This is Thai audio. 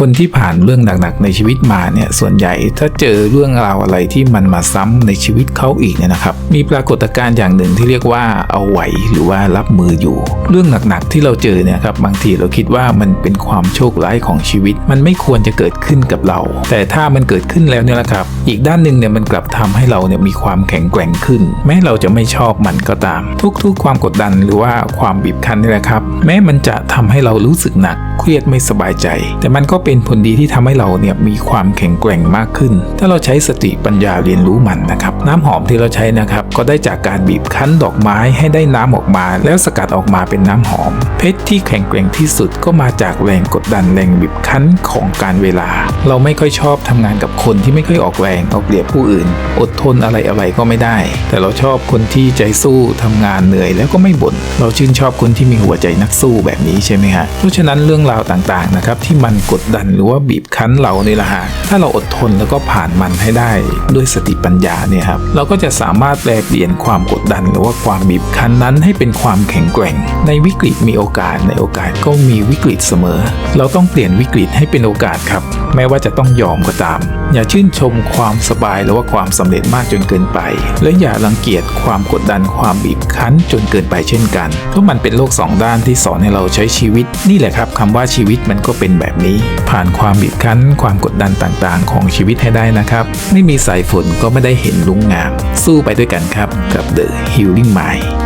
คนที่ผ่านเรื่องหนักๆในชีวิตมาเนี่ยส่วนใหญ่ถ้าเจอเรื่องราวอะไรที่มันมาซ้ำในชีวิตเขาอีกเนี่ยนะครับ มีปรากฏการณ์อย่างหนึ่งที่เรียกว่าเอาไหวหรือว่ารับมืออยู่ เรื่องหนักๆที่เราเจอเนี่ยครับบางทีเราคิดว่ามันเป็นความโชคร้ายของชีวิต มันไม่ควรจะเกิดขึ้นกับเรา แต่ถ้ามันเกิดขึ้นแล้วเนี่ยนะครับ อีกด้านหนึ่งเนี่ยมันกลับทำให้เราเนี่ยมีความแข็งแกร่งขึ้น แม้เราจะไม่ชอบมันก็ตาม ทุกๆ ความกดดันหรือว่าความบีบคั้นนี่แหละครับ แม้มันจะทำให้เรารู้สึกหนักเครียดไม่สบายใจ แต่มันก็เป็นผลดีที่ทำให้เราเนี่ยมีความแข็งแกร่งมากขึ้น ถ้าเราใช้สติปัญญาเรียนรู้มันนะครับ น้ำหอมที่เราใช้นะครับ ก็ได้จากการบีบคั้นดอกไม้ให้ได้น้ำออกมา แล้วสกัดออกมาเป็นน้ำหอม เพชรที่แข็งแกร่งที่สุดก็มาจากแรงกดดันแรงบีบคั้นของการเวลา เราไม่ค่อยชอบทำงานกับคนที่ไม่ค่อยออกแรงเอาเปรียบผู้อื่น อดทนอะไรอะไรก็ไม่ได้ แต่เราชอบคนที่ใจสู้ทำงานเหนื่อยแล้วก็ไม่บ่นเราชื่นชอบคนที่มีหัวใจนักสู้แบบนี้ใช่ไหมฮะเพราะฉะนั้นเรื่องราวต่างๆนะครับที่มันกดดันหรือว่าบีบคั้นเราเนี่ยแหละฮะถ้าเราอดทนแล้วก็ผ่านมันให้ได้ด้วยสติปัญญาเนี่ยครับเราก็จะสามารถแปลเปลี่ยนความกดดัน หรือว่าความบีบคั้นนั้นให้เป็นความแข็งแกร่ง ในวิกฤตมีโอกาสในโอกาสก็มีวิกฤตเสมอ เราต้องเปลี่ยนวิกฤตให้เป็นโอกาสครับ แม้ว่าจะต้องยอมก็ตาม อย่าชื่นชมความสบายหรือว่าความสำเร็จมากจนเกินไป และอย่ารังเกียจความกดดันความบีบคั้นจนเกินไปเช่นกัน เพราะมันเป็นโลกสองด้านที่สอนให้เราใช้ชีวิตนี่แหละครับคำว่าชีวิตมันก็เป็นแบบนี้ ผ่านความบีบคั้น ความกดดันต่างๆ ของชีวิตให้ได้นะครับ ไม่มีสายฝนก็ไม่ได้เห็นลุงงาม สู้ไปด้วยกันครับ กับ The Healing Mind